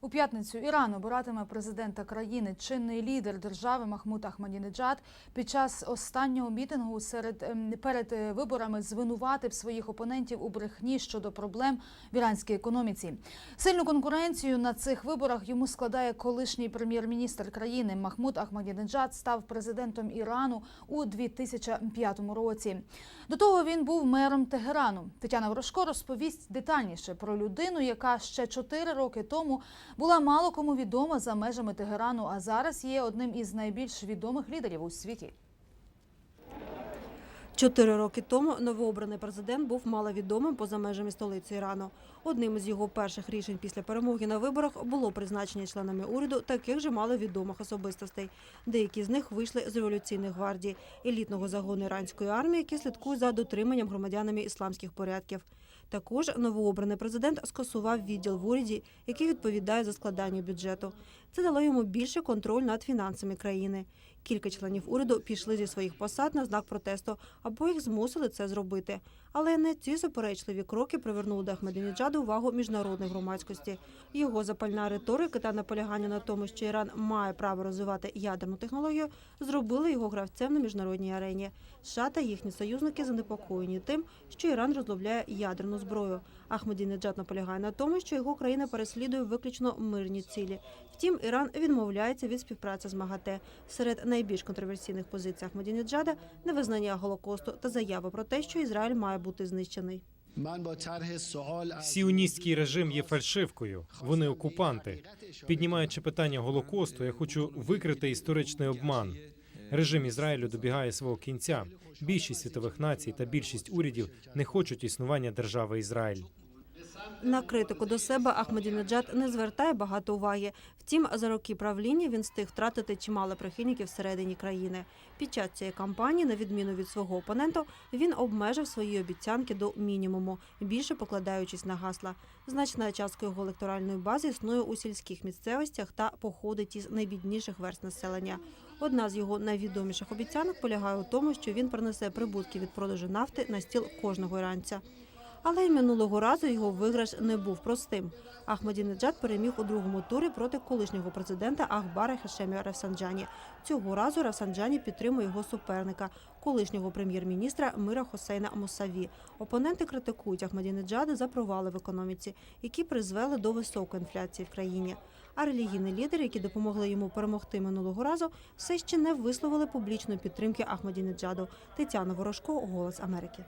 У п'ятницю Іран обиратиме президента країни. Чинний лідер держави Махмуд Ахмадінеджад під час останнього мітингу серед ем, перед е, виборами звинуватив своїх опонентів у брехні щодо проблем в іранській економіці. Сильну конкуренцію на цих виборах йому складає колишній прем'єр-міністр країни Махмуд Ахмадінеджад став президентом Ірану у 2005 році. До того він був мером Тегерану. Тетяна Ворожко розповість детальніше про людину, яка ще чотири роки тому була мало кому відома за межами Тегерану, а зараз є одним із найбільш відомих лідерів у світі. Чотири роки тому новообраний президент був маловідомим поза межами столиці Ірану. Одним із його перших рішень після перемоги на виборах було призначення членами уряду таких же маловідомих особистостей. Деякі з них вийшли з революційних гвардій, елітного загону іранської армії, які слідкують за дотриманням громадянами ісламських порядків. Також новообраний президент скасував відділ в уряді, який відповідає за складання бюджету. Це дало йому більше контроль над фінансами країни. Кілька членів уряду пішли зі своїх посад на знак протесту, або їх змусили це зробити. Але не ці суперечливі кроки привернули до Ахмединеджаду увагу міжнародної громадськості. Його запальна риторика та наполягання на тому, що Іран має право розвивати ядерну технологію, зробили його гравцем на міжнародній арені. США та їхні союзники занепокоєні тим, що Іран розробляє ядерну зброю. Ахмедінеджад наполягає на тому, що його країна переслідує виключно мирні цілі. Втім, Іран відмовляється від співпраці з МАГАТЕ. Серед найбільш контроверсійних позицій Ахмедінеджада – невизнання Голокосту та заяви про те, що Ізраїль має бути знищений. Сіоністський режим є фальшивкою. Вони окупанти. Піднімаючи питання голокосту, я хочу викрити історичний обман. Режим Ізраїлю добігає свого кінця. Більшість світових націй та більшість урядів не хочуть існування держави Ізраїль. На критику до себе Ахмедінеджад не звертає багато уваги. Втім, за роки правління він встиг втратити чимало прихильників всередині країни. Під час цієї кампанії, на відміну від свого опонента, він обмежив свої обіцянки до мінімуму, більше покладаючись на гасла. Значна частка його електоральної бази існує у сільських місцевостях та походить із найбідніших верст населення. Одна з його найвідоміших обіцянок полягає у тому, що він принесе прибутки від продажу нафти на стіл кожного іранця. Але й минулого разу його виграш не був простим. Ахмадінеджад переміг у другому турі проти колишнього президента Ахбара Хашемі Рафсанджані. Цього разу Рафсанджані підтримує його суперника, колишнього прем'єр-міністра Мира Хосейна Мусаві. Опоненти критикують Ахмадінеджада за провали в економіці, які призвели до високої інфляції в країні. А релігійні лідери, які допомогли йому перемогти минулого разу, все ще не висловили публічної підтримки Ахмадінеджаду. Тетяна Ворожко, Голос Америки.